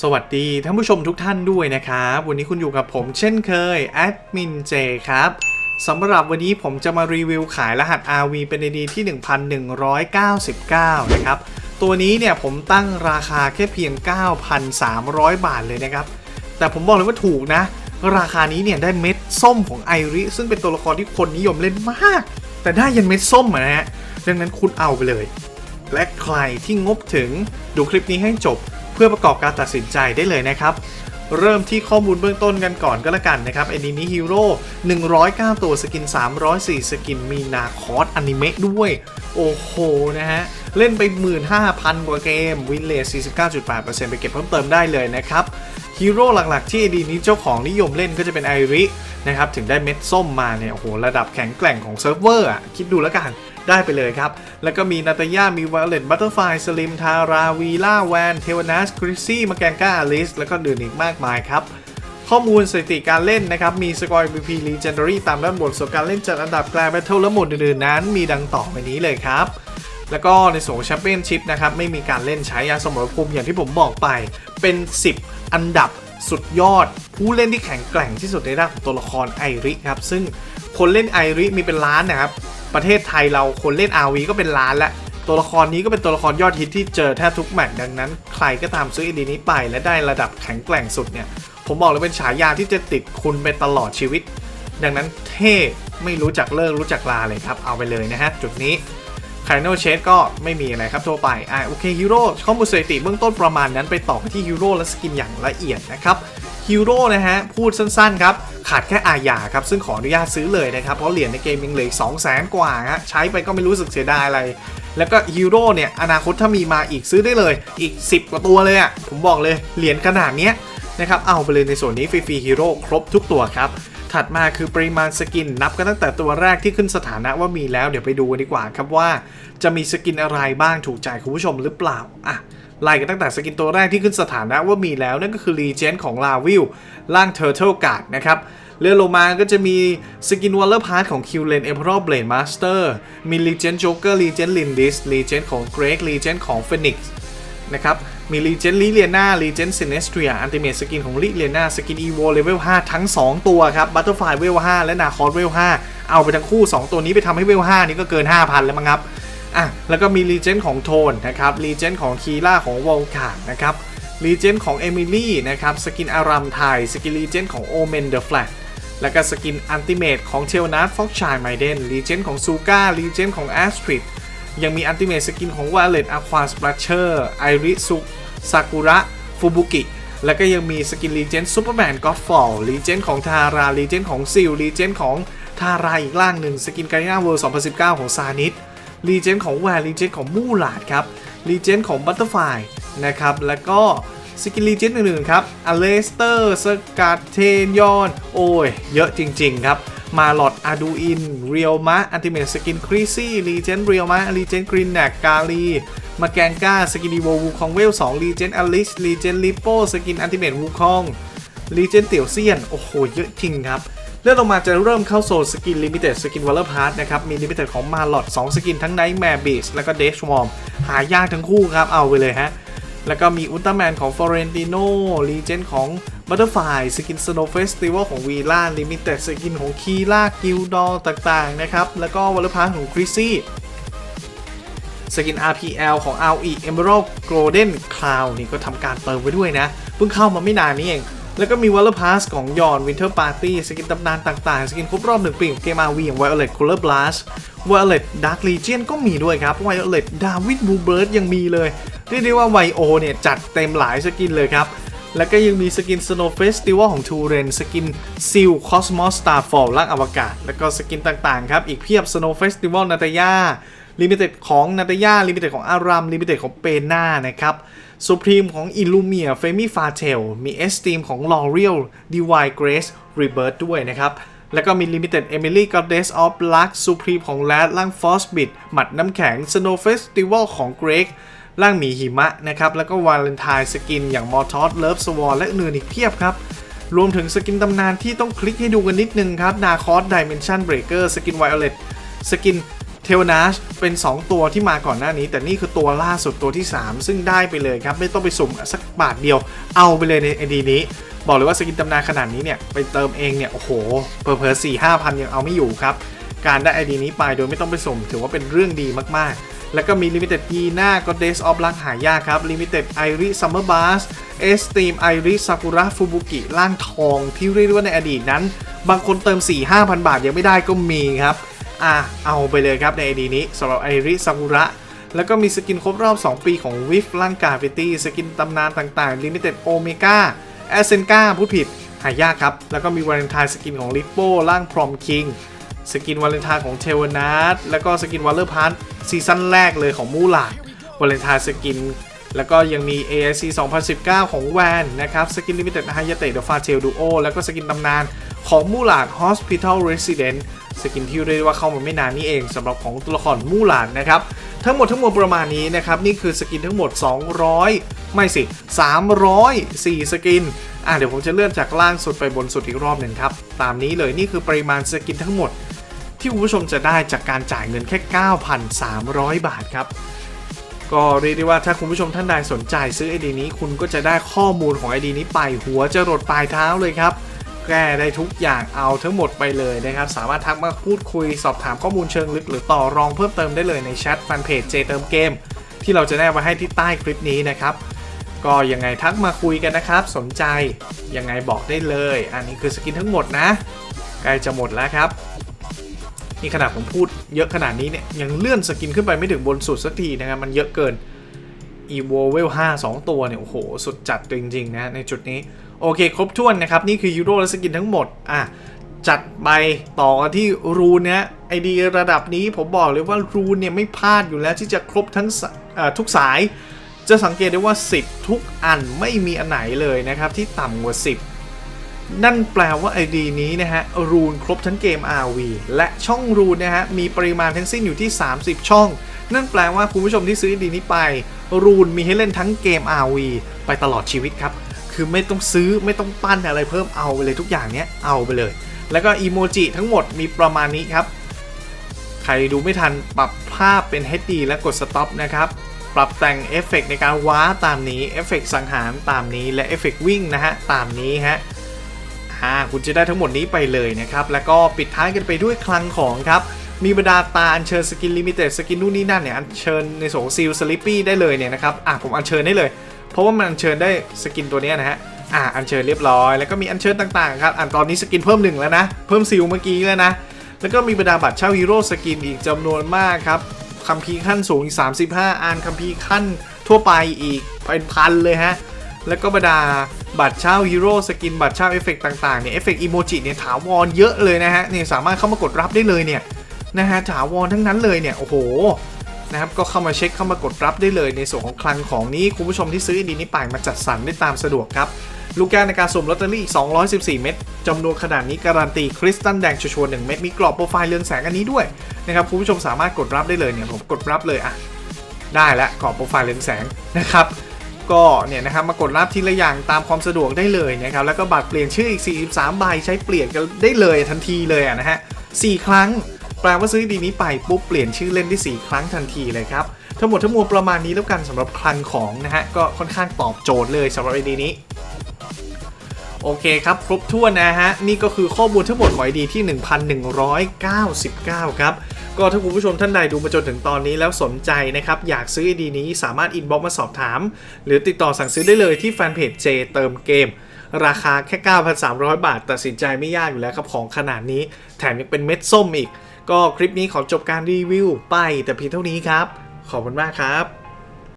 สวัสดีท่านผู้ชมทุกท่านด้วยนะครับ วันนี้คุณอยู่กับผมเช่นเคยแอดมินเจครับสำหรับวันนี้ผมจะมารีวิวขายรหัส RV เป็น ID ที่ 1199 นะครับ ตัวนี้เนี่ยผมตั้งราคาแค่เพียง 9,300 บาทเลยนะครับ แต่ผมบอกเลยว่าถูกนะ ราคานี้เนี่ยได้เม็ดส้มของไอริ ซึ่งเป็นตัวละครที่คนนิยมเล่นมาก แต่ได้ยันเม็ดส้มอะนะฮะดังนั้นคุณเอาไปเลย และใครที่งบถึงดูคลิปนี้ให้จบ เพื่อประกอบการตัดสินใจได้เลยนะครับเริ่มที่ข้อมูลเบื้องต้นกันก่อนก็แล้วกันนะครับอนิเมะฮีโร่109 ตัวสกิน 304 สกิน มีนาคอสอนิเมะด้วย โอ้โห นะฮะ เล่นไป 15,000 กว่าเกม วินเลส49.8%ไปเก็บเพิ่มเติมได้เลยนะครับ ฮีโร่หลักๆ ที่อดีนี้เจ้าของนิยมเล่นก็จะเป็นไอรินะครับถึงได้เม็ดส้มมาเนี่ยโอ้โหระดับแข็งแกร่งของเซิร์ฟเวอร์อะคิดดูแล้วกันได้ไปเลยครับ แล้วก็มีนาตาย่า มีว o ลเลตบัตเตอร์ไฟสลิม ทารา วีล่า แวน เทวนัสคริซี่มาแกงก้าอลิส แล้วก็อื่นอีกมากมายครับ ข้อมูลสถิติการเล่นนะครับ มีสกอร์ MVP Legendary ตามด้านบนส่วนการเล่นจัดอันดับแกลแบทเทิลและหมดอื่นๆนั้น มีดังต่อไปนี้เลยครับ แล้วก็ในส่วนของแชมเปี้ยนชิพนะครับ ไม่มีการเล่นใช้ยาสมรภูมิอย่างที่ผมบอกไป เป็น 10 อันดับสุดยอด ผู้เล่นที่แข็งแกร่งที่สุดในด้านของตัวละครไอริครับ ซึ่งคนเล่นไอริมีเป็นล้านนะครับ ประเทศไทยเราคนเล่น RV ก็เป็นล้านล้วตัวละครนี้ก็เป็นตัวละครยอดฮิตที่เจอแทบทุกแมตช์ดังนั้น ใครก็ตามซื้อไอดีนี้ไป และได้ระดับแข็งแกร่งสุดเนี่ยผมบอกเลยเป็นฉายาที่จะติดคุณไปตลอดชีวิต ดังนั้นเท่ไม่รู้จักเลิกรู้จักลาเลยครับเอาไปเลยนะฮะจุดนี้ คาร์โนเชสก็ไม่มีอะไรครับทั่วไปอ่าโอเคฮีโร่ข้อมูลสถิติเบื้องต้นประมาณนั้นไปต่อกันที่ฮีโร่และสกินอย่างละเอียดนะครับฮีโร่นะฮะ พูดสั้นๆครับ ขาดแค่อาญาครับ ซึ่งขออนุญาตซื้อเลยนะครับ เพราะเหรียญในเกมยังเหลืออีก2 0 0แสนกว่าฮะใช้ไปก็ไม่รู้สึกเสียดายอะไร แล้วก็ฮีโร่เนี่ย อนาคตถ้ามีมาอีกซื้อได้เลย อีก 10 กว่าตัวเลยอะ่ะผมบอกเลยเหรียญขนาดเนี้ยนะครับเอาไปเลยในส่วนนี้ฟรีๆฮีโร่ครบทุกตัวครับ ถัดมาคือปริมาณสกิน นับกันตั้งแต่ตัวแรกที่ขึ้นสถานะว่ามีแล้วเดี๋ยวไปดูกันดีกว่าครับว่า จะมีสกินอะไรบ้างถูกใจคุณผู้ชมหรือเปล่าอะไล่กันตั้งแต่สกินตัวแรกที่ขึ้นสถานะว่ามีแล้วนั่นก็คือรีเจนของลาวิลร่าง Turtle Guard นะครับเลื่อนลงมาก็จะมีสกินวอลเลอร์พาร์ทของ q l a n Emerald Blade Master มี Legend Joker Legend Lindis Legend ของ Greg Legend ของ Phoenix นะครับ มี Legend l i l i a n a Legend Sinestria Ultimate สกินของ l i l i a n a สกิน Evo Level 5ทั้ง 2 ตัวครับ Butterfly Level 5และ Narcos Level 5เอาไปทั้งคู่ 2 ตัวนี้ไปทำให้ Level 5นี่ก็เกิน 5,000 แล้วมั้งครับอะแล้วก็มี Legend ของโทนนะครับ Legend ของคีล่าของวอลคาร์นะครับ Legend ของเอมิลี่นะครับสกินอารามไทยสกิน Legend ของ Omen the Flat แล้วก็สกินอันติเมตของเทลนัทฟ็อกชายไมเดนลีเจนของซูก้าลีเจนของแอสทริด ยังมีอันติเมตสกินของวาเลตอะควาสปลัชเชอร์ไอริสุซากุระฟูบุกิแล้วก็ยังมีสกินลีเจนซูเปอร์แมนก็อดฟอลลีเจนของทาราลีเจนของซิลลีเจนของทาราอีกล่างหนึ่งสกินการ์นาเวิลด์2019 ของซานิสลีเจนของแวร์ลีเจนของมูลาดครับลีเจนของบัตเตอร์ไฟนะครับแล้วก็สกิลลีเจนอื่นๆครับอเลสเตอร์สกัดเทนยอน โอ้ย เยอะจริง ๆ ครับ มาลอดอาดูอิน เรียลมะอันติเมตสกินครีซี่ลีเจนเรียลมะลีเจนกรีนแนกกาลีมาแกงก้าสกินดีโววูคองเวล2ลีเจนอลิสลีเจนลิโปสกินอันติเมตวูคองลีเจนเตียวเซียน โอ้โห เยอะจริงครับเลื่อนลงมาจะเริ่มเข้าโซนสกินลิมิเต็ดสกินวอลเลอร์พาร์ทนะครับ มีลิมิเต็ดของมาลอด2สกินทั้งไนท์แมร์บีชแล้วก็เดชวอร์มหายากทั้งคู่ครับ เอาไปเลยฮะ แล้วก็มีอุลตร้าแมนของฟอเรนติโนลีเจนของบัตเตอร์ไฟสกินสโนว์เฟสติวัลของวีล่าลิมิเต็ดสกินของคีล่ากิลดอต่างๆนะครับ แล้วก็วอลล์พาร์ของคริสซี่สกิน RPL ของ RE Emerald Golden Cloud นี่ก็ทำการเติมไว้ด้วยนะ เพิ่งเข้ามาไม่นานนี้เอง แล้วก็มี w a l l e r Pass ของยอน Winter Party สกินตำนานต่างๆ สกินครบรอบหนึ่งปีของเกม RV อย่าง Violet Color Blast Violet Dark Legion ก็มีด้วยครับ Violet David Bluebird ยังมีเลย เรียกได้ว่าไวโอเนี่ยจัดเต็มหลายสกินเลยครับ แล้วก็ยังมีสกิน Snow Festival ของ t u r e n สกิน Seal Cosmos Starfall ล่างอวกาศ แล้วก็สกินต่างๆครับ อีกเพียบ Snow Festival นาตายาลิมิเต็ดของนาตายาลิมิเต็ดของอารามลิมิเต็ดของเปน่านะครับสุพรีมของอิลูเมียเฟมิฟาเทลมีเอสตีมของลอเรียลดีวายเกรสรีเบิร์ดด้วยนะครับ แล้วก็มี Limited Emily Goddess of Luck Supreme ของแรดล่าง Frostbit หมัดน้ำแข็ง Snow Festival ของ Greg ร่างหมีหิมะนะครับ แล้วก็วาเลนไทน์สกินอย่างมอร์ทอสเลิฟสวอและอื่นอีกเพียบครับ รวมถึงสกินตำนานที่ต้องคลิกให้ดูกันนิดนึงครับนาคอสดิเมนชันเบรกเกอร์สกินไวโอเลตสกินเทวนาชเป็น 2 ตัวที่มาก่อนหน้านี้ แต่นี่คือตัวล่าสุดตัวที่ 3 ซึ่งได้ไปเลยครับ ไม่ต้องไปสุ่มสักบาทเดียว เอาไปเลยในไอดีนี้ บอกเลยว่าสกินตำนานขนาดนี้เนี่ย ไปเติมเองเนี่ย โอ้โหเพอเพอสี่ห้าพันยังเอาไม่อยู่ครับ การได้ไอดีนี้ไปโดยไม่ต้องไปสุ่มถือว่าเป็นเรื่องดีมากๆ แล้วก็มี Limited ยีน่าก็ Days of ลังหายากครับ Limited Iris Summer Bass Esteem Iris Sakura Fubuki ล่างทองที่เรียกว่าในอดีตนั้น บางคนเติม 4-5,000 บาทยังไม่ได้ก็มีครับอะเอาไปเลยครับในไอดีนี้สำหรับไอริซากุระ แล้วก็มีสกินครบรอบ 2 ปีของวิฟร่างกาฟิตี้สกินตำนานต่างๆ Limited Omega แอสเซนกาผู้ผิด หายากครับ แล้วก็มีวาเลนไทน์สกินของลิปโป้ร่างพรอมคิง สกินวาเลนไทน์ของเทวนาทแล้วก็สกินวอลเลอร์พาร์ทซีซั่นแรกเลยของมูลาดวาเลนไทน์สกิน แล้วก็ยังมี AIC 2019 ของแวนนะครับสกินลิมิเต็ดไฮยาเตะเดอะฟาเชลดูโอแล้วก็สกินตำนานของมูลาด Hospital Resident สกินที่เรียกว่าเข้ามาไม่นานนี้เองสำหรับของตัวละครมูหลาดนะครับ ทั้งหมดทั้งมวลประมาณนี้นะครับ นี่คือสกินทั้งหมด 200 ไม่สิ 304 สกิน อะเดี๋ยวผมจะเลื่อนจากล่างสุดไปบนสุดอีกรอบหนึ่งครับ ตามนี้เลยนี่คือปริมาณสกินทั้งหมด ที่คุณผู้ชมจะได้จากการจ่ายเงินแค่ 9,300 บาทครับ ก็เรียกได้ว่าถ้าคุณผู้ชมท่านใดสนใจซื้อไอดีนี้คุณก็จะได้ข้อมูลของไอดีนี้ไปหัวจะรดปลายเท้าเลยครับแก้ได้ทุกอย่างเอาทั้งหมดไปเลยนะครับ สามารถทักมาพูดคุยสอบถามข้อมูลเชิงลึก หรือต่อรองเพิ่มเติมได้เลยในแชทแฟนเพจเจเติมเกมที่เราจะแนบไว้ให้ที่ใต้คลิปนี้นะครับ ก็ยังไงทักมาคุยกันนะครับ สนใจยังไงบอกได้เลย อันนี้คือสกินทั้งหมดนะใกล้จะหมดแล้วครับ นี่ขนาดผมพูดเยอะขนาดนี้เนี่ยยังเลื่อนสกินขึ้นไปไม่ถึงบนสุดสักทีนะครับมันเยอะเกิน e v o v e l 5 2 ตัวเนี่ยโอ้โห สุดจัดจริงๆนะในจุดนี้ โอเค ครบถ้วนนะครับ นี่คือยูโรและสกินทั้งหมด อะ จัดไปต่อกันที่รูนเนี่ยไอดีระดับนี้ผมบอกเลยว่ารูนเนี่ยไม่พลาดอยู่แล้วที่จะครบทั้งสเอ่อทุกสาย จะสังเกตได้ว่า 10 ทุกอันไม่มีอันไหนเลยนะครับ ที่ต่ำกว่า 10 นั่นแปลว่า ID นี้นะฮะรูนครบทั้งเกม RV และช่องรูนนะฮะมีปริมาณทั้งสิ้นอยู่ที่ 30 ช่อง นั่นแปลว่าคุณผู้ชมที่ซื้อ ID นี้ไป รูนมีให้เล่นทั้งเกม RV ไปตลอดชีวิตครับ คือไม่ต้องซื้อไม่ต้องปั้นอะไรเพิ่มเอาไปเลยทุกอย่างเนี้ยเอาไปเลย แล้วก็อีโมจิทั้งหมดมีประมาณนี้ครับ ใครดูไม่ทันปรับภาพเป็น HD และกด stop นะครับปรับแต่งเอฟเฟกในการว้าตามนี้เอฟเฟกสังหารตามนี้และเอฟเฟกวิ่งนะฮะตามนี้ฮะ อ่าคุณจะได้ทั้งหมดนี้ไปเลยนะครับ แล้วก็ปิดท้ายกันไปด้วยคลังของครับ มีบรรดาตาอัญเชิญสกินลิมิเต็ดสกินนู่นนี่นั่นเนี่ยอัญเชิญในส่วนของซิลสลิปปี้ได้เลยเนี่ยนะครับอะผมอัญเชิญได้เลย เพราะว่ามันอัญเชิญได้สกินตัวนี้นะฮะอะอัญเชิญเรียบร้อยแล้วก็มีอัญเชิญต่างๆครับอะตอนนี้สกินเพิ่มหนึ่งแล้วนะเพิ่มซิลเมื่อกี้แล้วนะแล้วก็มีบรรดาบัตรเช่าฮีโร่สกินอีกจำนวนมากครับคัมภีร์ขั้นสูงอีก35 อันคัมภีร์ขั้นทั่วไปอีกเป็นพันเลยฮะแล้วก็บรรดา บัตรเช่าฮีโร่สกินบัตรเช่าเอฟเฟกต่างๆเนี่ยเอฟเฟกอีโมจิเนี่ยถาวรเยอะเลยนะฮะเนี่ยสามารถเข้ามากดรับได้เลยเนี่ยนะฮะถาวรทั้งนั้นเลยเนี่ยโอ้โหนะครับก็เข้ามาเช็คเข้ามากดรับได้เลยในส่วนของคลังของนี้คุณผู้ชมที่ซื้อดีนี้ไปมาจัดสรรได้ตามสะดวกครับลูกแก้วในการสุ่มลอตเตอรี่อีก 214 เม็ดจำนวนขนาดนี้การันตีคริสตัลแดงชัวร์ๆ1เม็ดมีกรอบโปรไฟล์เรืองแสงอันนี้ด้วยนะครับคุณผู้ชมสามารถกดรับได้เลยเนี่ยผมกดรับเลยอะได้แล้วกรอบโปรไฟล์เรืองแสงนะครับ ก็เนี่ยนะครับมากดรับทีละอย่างตามความสะดวกได้เลยนะครับแล้วก็บัตรเปลี่ยนชื่ออีก 43 ใบใช้เปลี่ยนกันได้เลยทันทีเลยอะนะฮะ4ครั้งแปลว่าซื้อดีนี้ไปปุ๊บเปลี่ยนชื่อเล่นได้ 4 ครั้งทันทีเลยครับทั้งหมดทั้งมวลประมาณนี้แล้วกันสำหรับคลังของนะฮะก็ค่อนข้างตอบโจทย์เลยสำหรับไอดีนี้โอเคครับ ครบถ้วนนะฮะ นี่ก็คือข้อมูลทั้งหมดของไอดีที่ 1199 ครับ ก็ถ้าคุณผู้ชมท่านใดดูมาจนถึงตอนนี้แล้วสนใจนะครับ อยากซื้อไอดีนี้สามารถอินบ็อกมาสอบถาม หรือติดต่อสั่งซื้อได้เลยที่แฟนเพจเจเติมเกม ราคาแค่ 9,300 บาท ตัดสินใจไม่ยากอยู่แล้วครับของขนาดนี้ แถมยังเป็นเม็ดส้มอีก ก็คลิปนี้ขอจบการรีวิวไปแต่เพียงเท่านี้ครับ ขอบคุณมากครับ